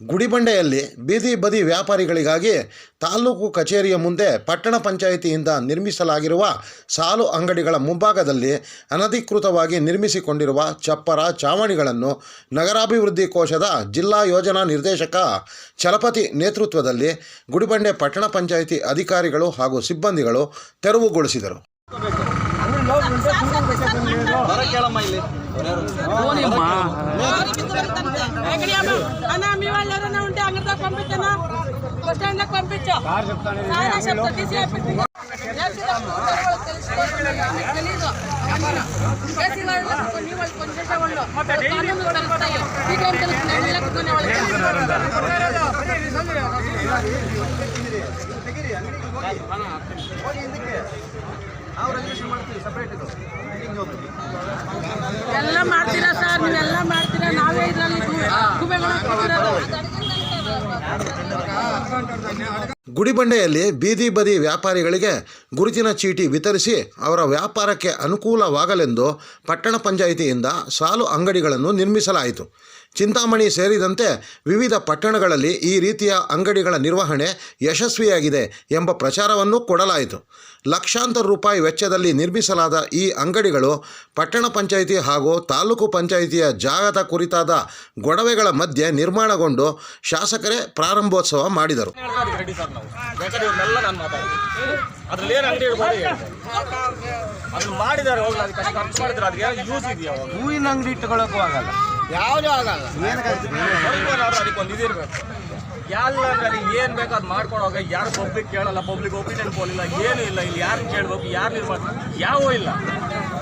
ಗುಡಿಬಂಡೆಯಲ್ಲಿ ಬೀದಿ ಬದಿ ವ್ಯಾಪಾರಿಗಳಿಗಾಗಿ ತಾಲೂಕು ಕಚೇರಿಯ ಮುಂದೆ ಪಟ್ಟಣ ಪಂಚಾಯಿತಿಯಿಂದ ನಿರ್ಮಿಸಲಾಗಿರುವ ಸಾಲು ಅಂಗಡಿಗಳ ಮುಂಭಾಗದಲ್ಲಿ ಅನಧಿಕೃತವಾಗಿ ನಿರ್ಮಿಸಿಕೊಂಡಿರುವ ಚಪ್ಪರ ಚಾವಣಿಗಳನ್ನು ನಗರಾಭಿವೃದ್ಧಿ ಕೋಶದ ಜಿಲ್ಲಾ ಯೋಜನಾ ನಿರ್ದೇಶಕ ಚಲಪತಿ ನೇತೃತ್ವದಲ್ಲಿ ಗುಡಿಬಂಡೆ ಪಟ್ಟಣ ಪಂಚಾಯಿತಿ ಅಧಿಕಾರಿಗಳು ಹಾಗೂ ಸಿಬ್ಬಂದಿಗಳು ತೆರವುಗೊಳಿಸಿದರು. అన్నా మీ వాళ్ళు ఎవరైనా ఉంటే అంగడిదాకా పంపించనా బస్ స్టాండ్ దాకా పంపించా తెలీదు వాళ్ళు కొన్ని చేసేవాళ్ళు తెలుస్తాయి మీకేం తెలుస్తుంది లేకపోతే వాళ్ళకి ಗುಡಿಬಂಡೆಯಲ್ಲಿ ಬೀದಿ ಬದಿ ವ್ಯಾಪಾರಿಗಳಿಗೆ ಗುರುತಿನ ಚೀಟಿ ವಿತರಿಸಿ ಅವರ ವ್ಯಾಪಾರಕ್ಕೆ ಅನುಕೂಲವಾಗಲೆಂದು ಪಟ್ಟಣ ಪಂಚಾಯಿತಿಯಿಂದ ಸಾಲು ಅಂಗಡಿಗಳನ್ನು ನಿರ್ಮಿಸಲಾಯಿತು. ಚಿಂತಾಮಣಿ ಸೇರಿದಂತೆ ವಿವಿಧ ಪಟ್ಟಣಗಳಲ್ಲಿ ಈ ರೀತಿಯ ಅಂಗಡಿಗಳ ನಿರ್ವಹಣೆ ಯಶಸ್ವಿಯಾಗಿದೆ ಎಂಬ ಪ್ರಚಾರವನ್ನು ಕೊಡಲಾಯಿತು. ಲಕ್ಷಾಂತರ ರೂಪಾಯಿ ವೆಚ್ಚದಲ್ಲಿ ನಿರ್ಮಿಸಲಾದ ಈ ಅಂಗಡಿಗಳು ಪಟ್ಟಣ ಪಂಚಾಯಿತಿ ಹಾಗೂ ತಾಲೂಕು ಪಂಚಾಯಿತಿಯ ಜಾಗದ ಕುರಿತಾದ ಗೊಡವೆಗಳ ಮಧ್ಯೆ ನಿರ್ಮಾಣಗೊಂಡು ಶಾಸಕರೇ ಪ್ರಾರಂಭೋತ್ಸವ ಮಾಡಿದರು. ಹೂವಿನ ಅಂಗಡಿ ಇಟ್ಕೊಳ್ಳೋಕ್ಕೂ ಆಗಲ್ಲ. ಯಾವುದೂ ಆಗಲ್ಲ ಸ್ವಲ್ಪನಾದ್ರೂ ಅದಕ್ಕೆ ಒಂದು ಇದಿರ್ಬೇಕು ಎಲ್ಲ ಅಲ್ಲಿ ಏನು ಬೇಕೋ ಅದು ಮಾಡ್ಕೊಡೋಗ ಯಾರು ಪಬ್ಲಿಕ್ ಕೇಳಲ್ಲ ಪಬ್ಲಿಕ್ ಒಪಿನಿಯನ್ ಪೋಲ್ ಇಲ್ಲ ಏನೂ ಇಲ್ಲ ಇಲ್ಲಿ ಯಾರು ಕೇಳ್ಬೇಕು ಯಾರು ನಿರ್ಮಾಣ ಯಾವೂ ಇಲ್ಲ.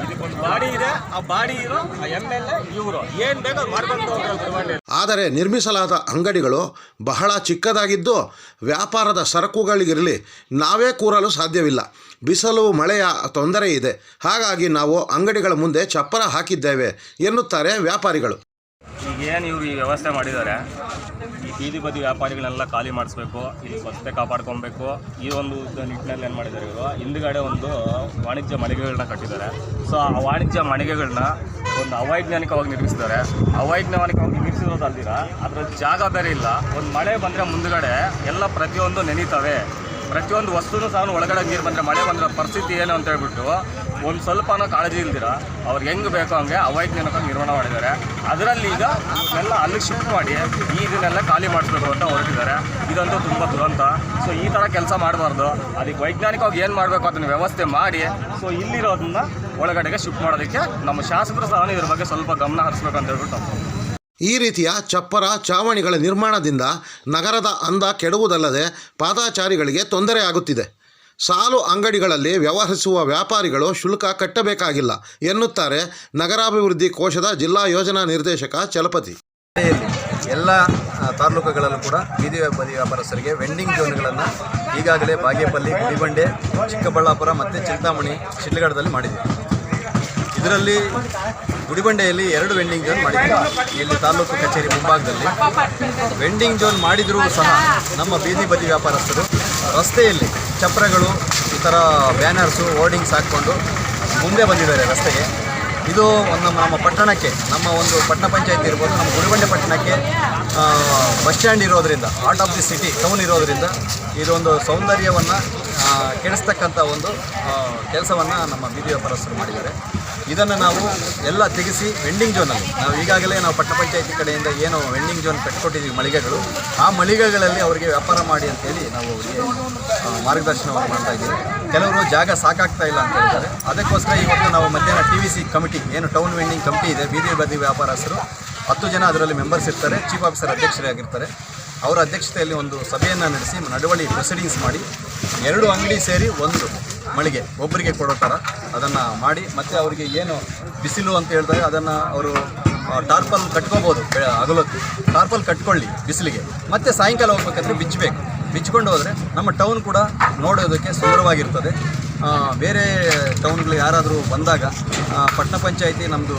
ಇದಕ್ಕೊಂದು ಬಾಡಿ ಇದೆ ಆ ಬಾಡಿ ಇರೋ ಆ ಎಂ ಎಲ್ ಎ ಇವರು. ಏನು ಬೇಕೋ ಅದು ಮಾಡ್ಕೊಂಡು ಹೋಗ್ತಾರೆ ಆದರೆ ನಿರ್ಮಿಸಲಾದ ಅಂಗಡಿಗಳು ಬಹಳ ಚಿಕ್ಕದಾಗಿದ್ದು ವ್ಯಾಪಾರದ ಸರಕುಗಳಿಗಿರಲಿ ನಾವೇ ಕೂರಲು ಸಾಧ್ಯವಿಲ್ಲ. ಬಿಸಿಲು ಮಳೆಯ ತೊಂದರೆ ಇದೆ. ಹಾಗಾಗಿ ನಾವು ಅಂಗಡಿಗಳ ಮುಂದೆ ಚಪ್ಪರ ಹಾಕಿದ್ದೇವೆ ಎನ್ನುತ್ತಾರೆ ವ್ಯಾಪಾರಿಗಳು. ಏನು ಇವರು ಈ ವ್ಯವಸ್ಥೆ ಮಾಡಿದ್ದಾರೆ ಈ ಬೀದಿ ಬದಿ ವ್ಯಾಪಾರಿಗಳನ್ನೆಲ್ಲ ಖಾಲಿ ಮಾಡಿಸ್ಬೇಕು, ಇಲ್ಲಿ ಸ್ವಚ್ಛತೆ ಕಾಪಾಡ್ಕೊಬೇಕು ಈ ಒಂದು ನಿಟ್ಟಿನಲ್ಲಿ ಏನು ಮಾಡಿದ್ದಾರೆ ಇವರು? ಹಿಂದ್ಗಡೆ ಒಂದು ವಾಣಿಜ್ಯ ಮಳಿಗೆಗಳನ್ನ ಕಟ್ಟಿದ್ದಾರೆ ಸೊ ಆ ವಾಣಿಜ್ಯ ಮಳಿಗೆಗಳನ್ನ ಒಂದು ಅವೈಜ್ಞಾನಿಕವಾಗಿ ನಿರ್ಮಿಸಿದ್ದಾರೆ ಅವೈಜ್ಞಾನಿಕವಾಗಿ ನಿರ್ಮಿಸಿರೋದಲ್ದಿರ ಅದರ ಜಾಗ ಬೇರೆ ಇಲ್ಲ. ಒಂದು ಮಳೆ ಬಂದರೆ ಮುಂದ್ಗಡೆ ಎಲ್ಲ ಪ್ರತಿಯೊಂದು ನೆನೀತವೆ. ಪ್ರತಿಯೊಂದು ವಸ್ತುನೂ ಸಹ ಒಳಗಡೆ ನೀರು ಬಂದರೆ ಮಳೆ ಬಂದರೆ ಪರಿಸ್ಥಿತಿ ಏನು ಅಂತ ಹೇಳ್ಬಿಟ್ಟು ಒಂದು ಸ್ವಲ್ಪನೂ ಕಾಳಜಿ ಇಲ್ದಿರ ಅವ್ರಿಗೆ ಹೆಂಗೆ ಬೇಕೋ ಹಂಗೆ ಅವೈಜ್ಞಾನಿಕವಾಗಿ ನಿರ್ಮಾಣ ಮಾಡಿದ್ದಾರೆ. ಅದರಲ್ಲಿ ಈಗ ಎಲ್ಲ ಅಲ್ಲಿಗೆ ಶಿಫ್ಟ್ ಮಾಡಿ ಈ ಖಾಲಿ ಮಾಡಿಸ್ಬೇಕು ಅಂತ ಹೊರಟಿದ್ದಾರೆ. ಇದಂತೂ ತುಂಬ ದುರಂತ. ಸೊ ಈ ಥರ ಕೆಲಸ ಮಾಡಬಾರ್ದು. ಅದಕ್ಕೆ ವೈಜ್ಞಾನಿಕವಾಗಿ ಏನು ಮಾಡಬೇಕು ಅದನ್ನು ವ್ಯವಸ್ಥೆ ಮಾಡಿ ಸೊ ಇಲ್ಲಿರೋದನ್ನ ಒಳಗಡೆಗೆ ಶಿಫ್ಟ್ ಮಾಡೋದಕ್ಕೆ ನಮ್ಮ ಶಾಸಕರು ಸಹ ಇದ್ರ ಬಗ್ಗೆ ಸ್ವಲ್ಪ ಗಮನ ಹರಿಸ್ಬೇಕು ಅಂತ ಹೇಳ್ಬಿಟ್ಟು ಈ ರೀತಿಯ ಚಪ್ಪರ ಚಾವಣಿಗಳ ನಿರ್ಮಾಣದಿಂದ ನಗರದ ಅಂದ ಕೆಡುವುದಲ್ಲದೆ ಪಾದಾಚಾರಿಗಳಿಗೆ ತೊಂದರೆ ಆಗುತ್ತಿದೆ. ಸಾಲು ಅಂಗಡಿಗಳಲ್ಲಿ ವ್ಯವಹರಿಸುವ ವ್ಯಾಪಾರಿಗಳು ಶುಲ್ಕ ಕಟ್ಟಬೇಕಾಗಿಲ್ಲ ಎನ್ನುತ್ತಾರೆ ನಗರಾಭಿವೃದ್ಧಿ ಕೋಶದ ಜಿಲ್ಲಾ ಯೋಜನಾ ನಿರ್ದೇಶಕ ಚಲಪತಿ. ಎಲ್ಲ ತಾಲೂಕುಗಳಲ್ಲೂ ಕೂಡ ಬೀದಿ ಬದಿ ವ್ಯಾಪಾರಸ್ಥರಿಗೆ ವೆಂಡಿಂಗ್ ಜೋನ್ಗಳನ್ನು ಈಗಾಗಲೇ ಬಾಗೇಪಲ್ಲಿ, ಗುಡಿಬಂಡೆ, ಚಿಕ್ಕಬಳ್ಳಾಪುರ ಮತ್ತು ಚಿಂತಾಮಣಿ ಶಿಡ್ಲಘಟ್ಟದಲ್ಲಿ ಮಾಡಿದ್ದೀವಿ ಇದರಲ್ಲಿ ಗುಡಿಬಂಡೆಯಲ್ಲಿ ಎರಡು ವೆಂಡಿಂಗ್ ಜೋನ್ ಮಾಡಿದ್ದೀವಿ ಇಲ್ಲಿ ತಾಲೂಕು ಕಚೇರಿ ಮುಂಭಾಗದಲ್ಲಿ ವೆಂಡಿಂಗ್ ಜೋನ್ ಮಾಡಿದರೂ ಸಹ ನಮ್ಮ ಬೀದಿ ಬದಿ ವ್ಯಾಪಾರಸ್ಥರು ರಸ್ತೆಯಲ್ಲಿ ಚಪ್ರಗಳು, ಈ ಥರ ಬ್ಯಾನರ್ಸು ಹೋರ್ಡಿಂಗ್ಸ್ ಹಾಕ್ಕೊಂಡು ಮುಂದೆ ಬಂದಿದ್ದಾರೆ ರಸ್ತೆಗೆ. ಇದು ಒಂದು ನಮ್ಮ ಪಟ್ಟಣಕ್ಕೆ, ನಮ್ಮ ಒಂದು ಪಟ್ಟಣ ಪಂಚಾಯತ್ ಇರ್ಬೋದು, ನಮ್ಮ ಗುಡಿಬಂಡೆ ಪಟ್ಟಣಕ್ಕೆ ಬಸ್ ಸ್ಟ್ಯಾಂಡ್ ಇರೋದರಿಂದ art of the city town ಇರೋದರಿಂದ ಇದೊಂದು ಸೌಂದರ್ಯವನ್ನು ಕೆಡಿಸ್ತಕ್ಕಂಥ ಒಂದು ಕೆಲಸವನ್ನು ನಮ್ಮ ಬಿ ಡಿ ಮಾಡಿದ್ದಾರೆ. ಇದನ್ನು ನಾವು ಎಲ್ಲ ತೆಗೆಸಿ ವೆಂಡಿಂಗ್ ಝೋನಲ್ಲಿ ನಾವು ಈಗಾಗಲೇ ನಾವು ಪಟ್ಟಣ ಪಂಚಾಯತಿ ಕಡೆಯಿಂದ ಏನು ವೆಂಡಿಂಗ್ ಝೋನ್ ಕಟ್ಕೊಟ್ಟಿದ್ದೀವಿ ಮಳಿಗೆಗಳು. ಆ ಮಳಿಗೆಗಳಲ್ಲಿ ಅವರಿಗೆ ವ್ಯಾಪಾರ ಮಾಡಿ ಅಂತೇಳಿ ನಾವು ಅವರಿಗೆ ಮಾರ್ಗದರ್ಶನವನ್ನು ಮಾಡ್ತಾ ಇದ್ದೀವಿ. ಕೆಲವರು ಜಾಗ ಸಾಕಾಗ್ತಾ ಇಲ್ಲ ಅಂತ ಹೇಳ್ತಾರೆ. ಅದಕ್ಕೋಸ್ಕರ ಇವತ್ತು ನಾವು ಮಧ್ಯಾಹ್ನ ಟಿ ವಿ ಸಿ ಕಮಿಟಿ ಏನು ಟೌನ್ ವೆಂಡಿಂಗ್ ಕಮಿಟಿ ಇದೆ, ಬೀದಿ ಬದಿ ವ್ಯಾಪಾರಸ್ಥರು, ಹತ್ತು ಜನ ಅದರಲ್ಲಿ ಮೆಂಬರ್ಸ್ ಇರ್ತಾರೆ ಚೀಫ್ ಆಫೀಸರ್ ಅಧ್ಯಕ್ಷರಾಗಿರ್ತಾರೆ ಅವರ ಅಧ್ಯಕ್ಷತೆಯಲ್ಲಿ ಒಂದು ಸಭೆಯನ್ನು ನಡೆಸಿ, ನಡವಳಿ ಪ್ರೊಸೀಡಿಂಗ್ಸ್ ಮಾಡಿ, ಎರಡು ಅಂಗಡಿ ಸೇರಿ ಒಂದು ಮಳಿಗೆ, ಒಬ್ಬರಿಗೆ ಕೊಡೋ ಥರ ಅದನ್ನು ಮಾಡಿ, ಮತ್ತು ಅವರಿಗೆ ಏನು ಬಿಸಿಲು ಅಂತ ಹೇಳಿದಾಗ ಅದನ್ನು ಅವರು ಟಾರ್ಪಲ್ ಕಟ್ಕೋಬೋದು ಹಗಲೊತ್ತು ಟಾರ್ಪಲ್ ಕಟ್ಕೊಳ್ಳಿ ಬಿಸಿಲಿಗೆ. ಮತ್ತೆ ಸಾಯಂಕಾಲ ಹೋಗ್ಬೇಕಂದ್ರೆ ಬಿಚ್ಚಬೇಕು ಬಿಚ್ಕೊಂಡು ಹೋದರೆ ನಮ್ಮ ಟೌನ್ ಕೂಡ ನೋಡೋದಕ್ಕೆ ಸುಂದರವಾಗಿರ್ತದೆ. ಬೇರೆ ಟೌನ್ಗಳು ಯಾರಾದರೂ ಬಂದಾಗ ಪಟ್ಟಣ ಪಂಚಾಯಿತಿ ನಮ್ಮದು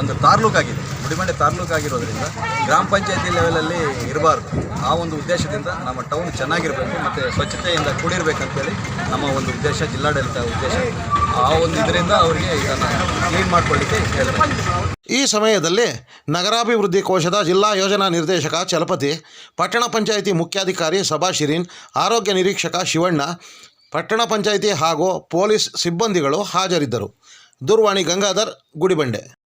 ಒಂದು ತಾರ್ಲೂಕಾಗಿದೆ. ಮುಡಿಮಂಡೆ ತಾರ್ಲೂಕಾಗಿರೋದ್ರಿಂದ ಗ್ರಾಮ ಪಂಚಾಯಿತಿ ಲೆವೆಲಲ್ಲಿ ಇರಬಾರ್ದು. ಆ ಒಂದು ಉದ್ದೇಶದಿಂದ ನಮ್ಮ ಟೌನ್ ಚೆನ್ನಾಗಿರಬೇಕು ಮತ್ತು ಸ್ವಚ್ಛತೆಯಿಂದ ಕೂಡಿರಬೇಕಂತೇಳಿ ನಮ್ಮ ಒಂದು ಉದ್ದೇಶ, ಜಿಲ್ಲಾಡಳಿತ ಉದ್ದೇಶ. ಆ ಒಂದು ಇದರಿಂದ ಅವರಿಗೆ ಇದನ್ನು ಕ್ಲೀನ್ ಮಾಡಿಕೊಳ್ಳಿಕ್ಕೆ ಹೇಳ್ತಾರೆ ಈ ಸಮಯದಲ್ಲಿ ನಗರಾಭಿವೃದ್ಧಿ ಕೋಶದ ಜಿಲ್ಲಾ ಯೋಜನಾ ನಿರ್ದೇಶಕ ಚಲಪತಿ, ಪಟ್ಟಣ ಪಂಚಾಯಿತಿ ಮುಖ್ಯಾಧಿಕಾರಿ ಸಭಾ ಶಿರೀನ್ ಆರೋಗ್ಯ ನಿರೀಕ್ಷಕ ಶಿವಣ್ಣ ಪಟ್ಟಣ ಪಂಚಾಯಿತಿ ಹಾಗೂ ಪೊಲೀಸ್ ಸಿಬ್ಬಂದಿಗಳು ಹಾಜರಿದ್ದರು. ದೂರವಾಣಿ ಗಂಗಾಧರ್ ಗುಡಿಬಂಡೆ.